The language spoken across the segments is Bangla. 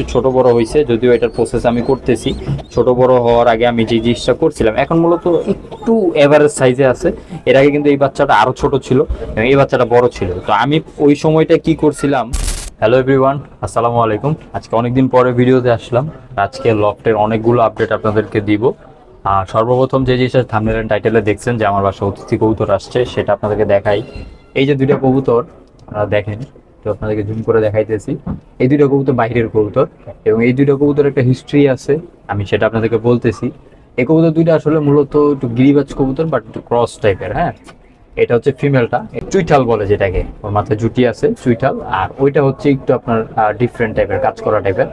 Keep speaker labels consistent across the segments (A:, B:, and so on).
A: একটু ছোট বড় হয়েছে যদিও এটার প্রসেস আমি করতেছি। ছোট বড় হওয়ার আগে আমি যে জিনিসটা করছিলাম, এখন মূলত একটু এভারেজ সাইজে আছে। এর আগে কিন্তু এই বাচ্চাটা আরও ছোট ছিল, এবং এই বাচ্চাটা বড় ছিল। তো আমি ওই সময়টা কি করছিলাম? হ্যালো এভরিওয়ান আসসালামু আলাইকুম। আজকে অনেকদিন পরে ভিডিওতে আসলাম। আজকে লফটের অনেকগুলো আপডেট আপনাদেরকে দিব। আর সর্বপ্রথম যে জিনিসটা থামনেল টাইটেলে দেখছেন, যে আমার বাসা অতিথি কবুতর আসছে, সেটা আপনাদেরকে দেখাই। এই যে দুইটা কবুতর দেখেন। তো আপনাদেরকে জুম করে দেখাইতেছি। এই দুইটা কবুতর বাইরের কবুতর এবং এই দুইটা কবুতর একটা হিস্ট্রি আছে, আমি সেটা আপনাদেরকে বলতেছি। এই কবুতর দুইটা আসলে মূলত একটু গিরিবাজ কবুতর বাট একটু ক্রস টাইপের হ্যাঁ? এটা হচ্ছে ফিমেলটা চুইঠাল বলে যেটাকে, ওর মাথায় জুটি আছে, চুইঠাল, আর ওইটা হচ্ছে একটু আপনার ডিফারেন্ট টাইপের কাজ করা টাইপের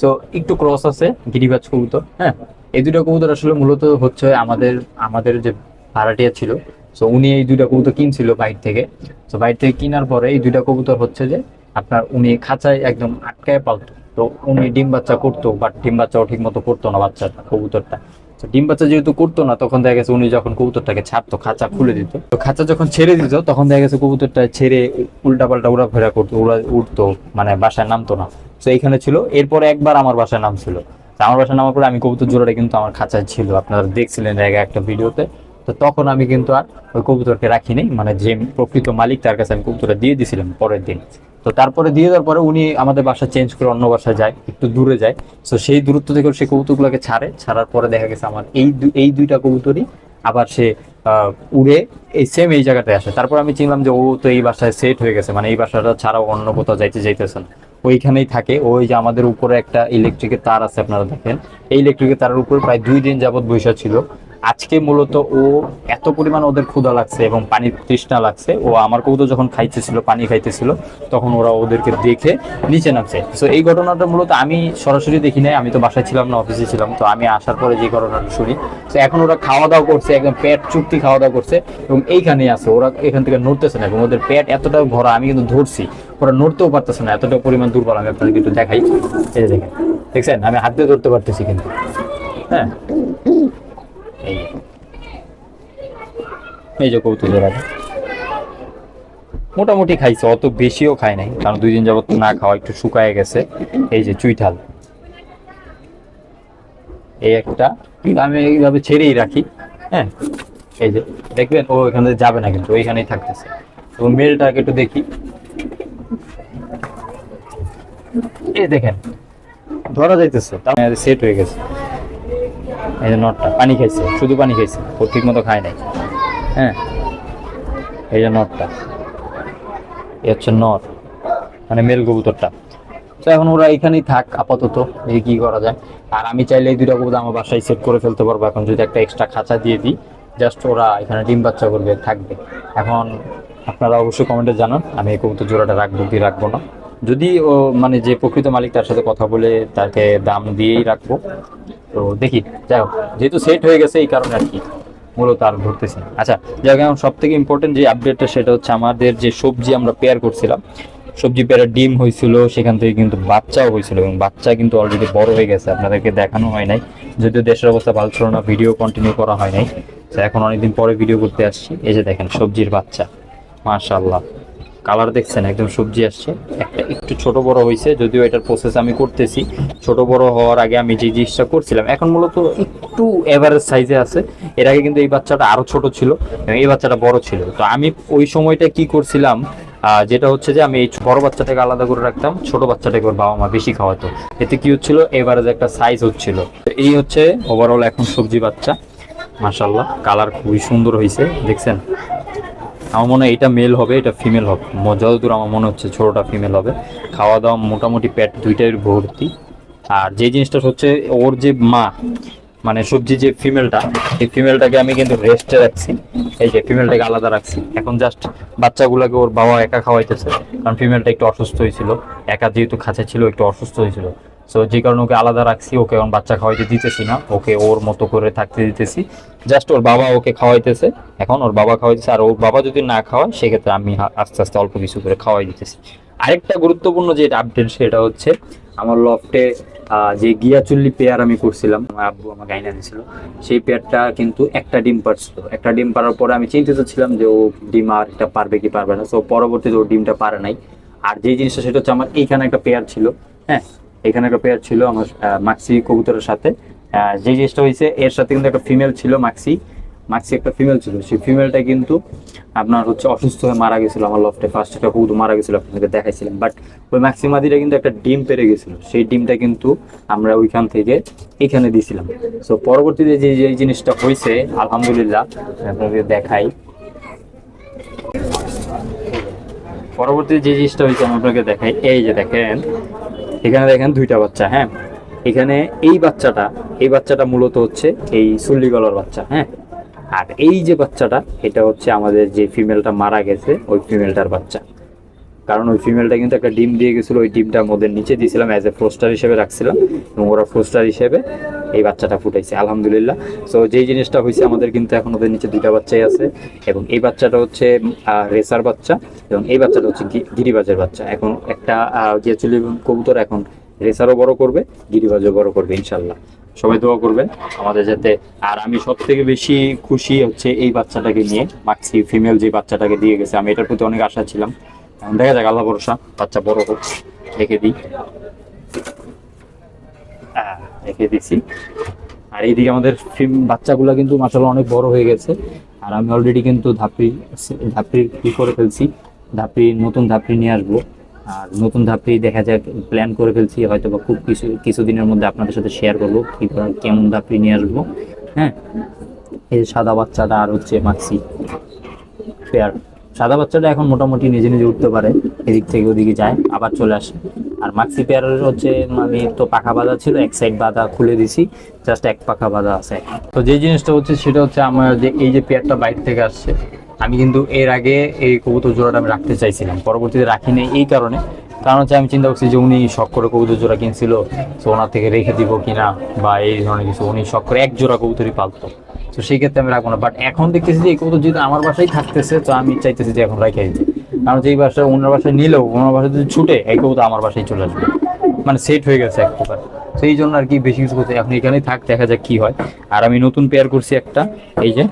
A: সো একটু ক্রস আছে, গিরিবাজ কবুতর হ্যাঁ? এই দুটো কবুতর আসলে মূলত হচ্ছে আমাদের আমাদের যে ভাড়াটিয়া ছিল সো উনি এই দুইটা কবুতর কিনছিল বাইর থেকে। তো বাইর থেকে কেনার পরে এই দুইটা কবুতর হচ্ছে যে, আপনার উনি খাঁচায় একদম আটকায় পালতো। তো উনি ডিম বাচ্চা করতো বাট ডিম বাচ্চাও ঠিক মতো করতো না বাচ্চাটা কবুতরটা। তো ডিম বাচ্চা যেহেতু করতো না, তখন দেখা গেছে উনি যখন কবুতরটাকে ছাড়তো, খাঁচা খুলে দিত। তো খাঁচা যখন ছেড়ে দিত, তখন দেখা গেছে কবুতরটা ছেড়ে উল্টা পাল্টা উড়া ফেরা করতো, উড়া উঠতো মানে বাসায় নামতো না। তো এইখানে ছিল, এরপরে একবার আমার বাসায় নামছিল আমার বাসায় নামার পরে আমি কবুতর জোড়াটা কিন্তু আমার খাঁচায় ছিল। আপনারা দেখছিলেন আগে একটা ভিডিওতে। তো তখন আমি কিন্তু আর ওই কবুতরকে রাখিনি। মানে যে প্রকৃত মালিক, তার কাছে আমি কবুতরটা দিয়ে দিয়েছিলাম পরের দিন। তো তারপরে দিয়ে দেওয়ার পরে উনি আমাদের বাসা চেঞ্জ করে অন্য বাসায় যায়, একটু দূরে যায়। তো সেই দূরত্ব থেকে সেই কবুতরগুলোকে ছাড়ে। ছাড়ার পরে দেখা গেছে আমার এই এই দুইটা কবুতরই আবার সে উড়ে এই সেম এই জায়গাটায় আসে। তারপর আমি চিনলাম যে ও তো এই বাসায় সেট হয়ে গেছে। মানে এই বাসাটা ছাড়াও অন্য কোথাও যাইতে যাইতেছে না। ওইখানেই থাকে। ওই যে আমাদের উপরে একটা ইলেকট্রিকের তার আছে, আপনারা দেখেন। এই ইলেকট্রিকের তারের উপরে প্রায় দুই দিন যাবত বৈশা ছিল। আজকে মূলত ও এত পরিমাণ ওদের ক্ষুধা লাগছে এবং পানির তৃষ্ণা লাগছে। ও আমার কবুতর যখন খাইতেছিল, পানি খাইতেছিল, তখন ওরা ওদেরকে দেখে নিচে নামছে। তো এই ঘটনাটা মূলত আমি সরাসরি দেখি নাই, আমি তো বাসায় ছিলাম না অফিসে ছিলাম, তো আমি আসার পরে যে ঘটনাটা শুনি, তো এখন ওরা খাওয়া দাওয়া করছে, একদম পেট চুক্তি খাওয়া দাওয়া করছে, এবং এইখানেই আছে, ওরা এখান থেকে নড়তেছে না, এবং ওদের পেট এতটা ভরা, আমি কিন্তু ধরছি, ওরা নড়তেও পারতেছে না এতটা পরিমাণ দুর্বল, আমি আপনাদেরকে একটু দেখাই। এই দেখেন, দেখছেন? আমি হাত দিয়ে ধরতে পারতেছি কিন্তু। হ্যাঁ? এই এই যে কৌতুক মোটামুটি খাইছে, অত বেশিও খায় নাই, কারণ দুই দিন যাবত না খাওয়া, একটু শুকায় গেছে। এই যে চুইঠাল। এই একটা আমি এইভাবে ছেড়েই রাখি হ্যাঁ? এই যে, দেখবেন, ও এখানে যাবে না কিন্তু, ওইখানেই থাকতেছে। তো মেলটাকে একটু দেখি। এই দেখেন, ধরা যাইতেছে, তার সেট হয়ে গেছে। এই যে নটটা, পানি খাইছে, শুধু পানি খাইছে, ও ঠিক মতো খায় নাই। হ্যাঁ? এই যে নটটা, এই হচ্ছে নট মানে মেল কবুতরটা। তো এখন ওরা এখানেই থাক, আপাতত, এই কি করা যায়। আর আমি চাইলে এই দুইটা কবুতর আমার বাসায় সেট করে ফেলতে পারব, এখন যদি একটা এক্সট্রা খাঁচা দিয়ে দিই জাস্ট ওরা এখানে ডিম বাচ্চা করবে, থাকবে। এখন আপনারা অবশ্যই কমেন্টে জানান, আমি এই কবুতর জোড়াটা রাখব কি রাখব না। যদি ও মানে যে প্রকৃত মালিক তার সাথে কথা বলে তাকে দাম দিয়েই রাখব, তো দেখি, যাই হোক, যেহেতু সেট হয়ে গেছে এই কারণে আর কি, মূলত আর ধরতেছি না। আচ্ছা যাই হোক, এখন সব থেকে ইম্পর্টেন্ট যে আপডেটটা সেটা হচ্ছে আমাদের যে সবজি আমরা পেয়ার করছিলাম, সবজি পেয়ারের ডিম হয়েছিল, সেখান থেকে কিন্তু বাচ্চাও হয়েছিল এবং বাচ্চা কিন্তু অলরেডি বড় হয়ে গেছে, আপনাদেরকে দেখানো হয় নাই, যদিও দেশের অবস্থা ভালো ছিল না ভিডিও কন্টিনিউ করা হয় নাই তো এখন অনেকদিন পরে ভিডিও করতে আসছি, এই যে দেখেন সবজির বাচ্চা মাশাল্লাহ কালার দেখছেন, একদম সবজি আসছে। একটা একটু ছোট বড় হয়েছে যদিও এটার প্রসেস আমি করতেছি। ছোট বড় হওয়ার আগে আমি যে জিনিসটা করছিলাম, এখন মূলত একটু এভারেজ সাইজে আছে। এর আগে কিন্তু এই বাচ্চাটা আরও ছোট ছিল এই বাচ্চাটা বড় ছিল। তো আমি ওই সময়টা কি করছিলাম যেটা হচ্ছে যে আমি এই বড় বাচ্চাটাকে আলাদা করে রাখতাম, ছোট বাচ্চাটাকে ওর বাবা মা বেশি খাওয়াতো। এতে কি হচ্ছিল এভারেজ একটা সাইজ হচ্ছিল। তো এই হচ্ছে ওভারঅল এখন সবজি বাচ্চা। মাশাল্লাহ কালার খুবই সুন্দর হয়েছে দেখছেন? আমার মনে হয় এটা মেল হবে, এটা ফিমেল হবে। যতদূর আমার মনে হচ্ছে ছোটটা ফিমেল হবে। খাওয়া দাওয়া মোটামুটি পেট দুইটাই ভর্তি। আর যে জিনিসটা হচ্ছে, ওর যে মা মানে সবজি যে ফিমেলটা এই ফিমেলটাকে আমি কিন্তু রেস্টে রাখছি। এই যে ফিমেলটাকে আলাদা রাখছি। এখন জাস্ট বাচ্চাগুলোকে ওর বাবা একা খাওয়াইতেছে। কারণ ফিমেলটা একটু অসুস্থ হয়েছিল। একা যেহেতু খাঁচা ছিল, একটু অসুস্থ হয়েছিল। সো যে কারণে ওকে আলাদা রাখছি, ওকে এখন বাচ্চা খাওয়াইতে দিতেছি না, ওকে ওর মতো করে থাকতে দিতেছি। জাস্ট ওর বাবা ওকে খাওয়াইতেছে, এখন ওর বাবা খাওয়াইতেছে, আর ওর বাবা যদি না খাওয়ায়, সেক্ষেত্রে আমি আস্তে আস্তে অল্প কিছু করে খাওয়াই দিতেছি। আরেকটা গুরুত্বপূর্ণ যে আপডেট সেটা হচ্ছে আমার লফটে যে গিয়া চুল্লি পেয়ার আমি করছিলাম, আমার আব্বু আমাকে আইনা দিয়েছিল সেই পেয়ারটা কিন্তু একটা ডিম পারছিল। একটা ডিম পারার পরে আমি চিন্তিত ছিলাম যে ও ডিম আর একটা পারবে কি পারবে না। সো পরবর্তীতে ও ডিমটা পারে নাই। আর যে জিনিসটা, সেটা হচ্ছে আমার এইখানে একটা পেয়ার ছিল হ্যাঁ? এখানে একটা পেয়ার ছিল আমার মাক্সি কবুতরের সাথে। যে জিনিসটা হয়েছে, এর সাথে কিন্তু একটা ফিমেল ছিল মাক্সি মাক্সি একটা ফিমেল ছিল। সেই ফিমেলটা কিন্তু আপনার হচ্ছে অসুস্থ হয়ে মারা গেছিল আমার লফটে ফার্স্ট একটা কবুতর মারা গেছিল আপনাকে দেখাইছিলাম। বাট ওই মাক্সি মাদিটা কিন্তু একটা ডিম পেরে গেছিল। সেই ডিমটা কিন্তু আমরা ওইখান থেকে এখানে দিয়েছিলাম সো পরবর্তীতে যে যে জিনিসটা হয়েছে, আলহামদুলিল্লাহ আপনাকে দেখাই। পরবর্তীতে যে জিনিসটা হয়েছে, আমি আপনাকে দেখাই। এই যে দেখেন এখানে দেখেন দুইটা বাচ্চা হ্যাঁ? এখানে এই বাচ্চাটা এই বাচ্চাটা মূলত হচ্ছে এই সুল্লি গলার বাচ্চা হ্যাঁ? আর এই যে বাচ্চাটা, এটা হচ্ছে আমাদের যে ফিমেলটা মারা গেছে, ওই ফিমেলটার বাচ্চা। কারণ ওই ফিমেলটা কিন্তু একটা ডিম দিয়ে গেছিল, ওই ডিমটা আমাদের নিচে দিয়েছিলাম অ্যাজ এ ফ্রোস্টার হিসেবে রাখছিলাম এবং ওরা ফ্রোস্টার হিসেবে এই বাচ্চাটা ফুটাইছে, আলহামদুলিল্লাহ। সো যেই জিনিসটা হয়েছে আমাদের কিন্তু এখন ওদের নিচে দুইটা বাচ্চাই আছে এবং এই বাচ্চাটা হচ্ছে রেসার বাচ্চা এবং এই বাচ্চাটা হচ্ছে গিরিবাজের বাচ্চা। এখন একটা গিয়েছিল কবুতর এখন রেসারও বড় করবে, গিরিবাজও বড় করবে ইনশাল্লাহ সবাই দোয়া করবেন আমাদের যাতে, আর আমি সব থেকে বেশি খুশি হচ্ছে এই বাচ্চাটাকে নিয়ে মাক্সি ফিমেল যে বাচ্চাটাকে দিয়ে গেছে, আমি এটার প্রতি অনেক আশা ছিলাম। দেখা যাক, আল্লাহ ভরসা, বাচ্চা বড় হোক রেখে দিই। রেখে দিছি। আর এইদিকে আমাদের ফিম বাচ্চাগুলো কিন্তু মাসাল্লাহ অনেক বড় হয়ে গেছে। আর আমি অলরেডি কিন্তু ধাপড়ি ধাপড়ি কি করে ফেলছি? ধাপড়ি নতুন ধাপড়ি নিয়ে আসব। আর নতুন ধাপড়ি দেখা যাক প্ল্যান করে ফেলছি। হয়তো বা খুব কিছু, কিছুদিনের মধ্যে আপনাদের সাথে শেয়ার করব, কি কেমন ধাপড়ি নিয়ে আসব। হ্যাঁ এই সাদা বাচ্চাটা আর হচ্ছে মাক্সি পেয়ার সাদা বাচ্চাটা এখন মোটামুটি নিজে নিজে উঠতে পারে, এদিক থেকে ওদিকে যায়, আবার চলে আসে। আর মাক্সি পেয়ারের হচ্ছে মানে তো পাখা বাঁধা ছিল, এক সাইড বাঁধা খুলে দিছি জাস্ট এক পাখা বাঁধা আছে। তো যে জিনিসটা হচ্ছে, সেটা হচ্ছে আমার যে, এই যে পেয়ারটা বাইরে থেকে আসছে, আমি কিন্তু এর আগে এই কবুতর জোড়াটা আমি রাখতে চাইছিলাম, পরবর্তীতে রাখিনি এই কারণে। কারণ হচ্ছে, আমি চিন্তা করছি যে উনি শখ করে কবুতর জোড়া কিনছিল, তো ওনার থেকে রেখে দিব কিনা, বা এই ধরনের কিছু, উনি শখ করে এক জোড়া কবুতরই পালতো। তো সেই ক্ষেত্রে আমি রাখব না। বাট এখন দেখতেছি যে এই যেহেতু আমার বাসায় থাকতেছে, তো আমি চাইতেছি যে এখন রাখে দিতে। কারণ যে এই বাসায়, অন্য বাসায় নিলেও ওনার বাসায় যদি ছুটে, এই কবুতর আমার বাসায় চলে আসবে। মানে সেট হয়ে গেছে এক প্রকার সেই জন্য আর কি বেশি কিছু করতে এখন এখানেই থাক, দেখা যাক কি হয়। আর আমি নতুন পেয়ার করছি একটা, এই যে।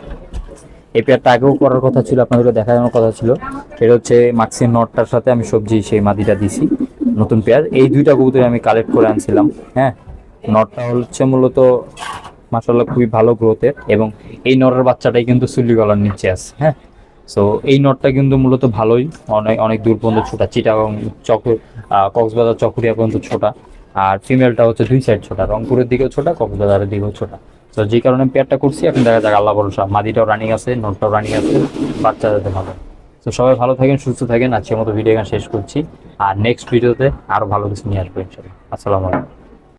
A: এই পেয়ারটা আগেও করার কথা ছিল আপনাদেরকে দেখানোর কথা ছিল। এটা হচ্ছে মাক্সির নটটার সাথে আমি সবজি, সেই মাদিটা দিছি। নতুন পেয়ার এই দুইটা কবুতর আমি কালেক্ট করে আনছিলাম হ্যাঁ। নটটা হচ্ছে মূলত মাসাল্লাহ খুবই ভালো গ্রোথের এবং এই নরের বাচ্চাটাই কিন্তু সুলি গলার নিচে আছে হ্যাঁ? সো এই নটটা কিন্তু মূলত ভালোই অনেক অনেক দূর পর্যন্ত ছোটা চিটাগং চক আহ, কক্সবাজার চকুরিয়া পর্যন্ত ছোটা। আর ফিমেলটা হচ্ছে দুই সাইড ছোটা রংপুরের দিকেও ছোটা কক্সবাজারের দিকেও ছোটা। তো যে কারণে পেয়ারটা করছি এখন দেখা যাক আল্লাহ ভরসা। মাদিটাও রানিং আছে নটটাও রানিং আছে বাচ্চা যাতে ভালো। তো সবাই ভালো থাকেন সুস্থ থাকেন আজকের মতো ভিডিও এখানে শেষ করছি। আর নেক্সট ভিডিওতে আরও ভালো কিছু নিয়ে আসব ইনশাল্লাহ আসসালামু আলাইকুম।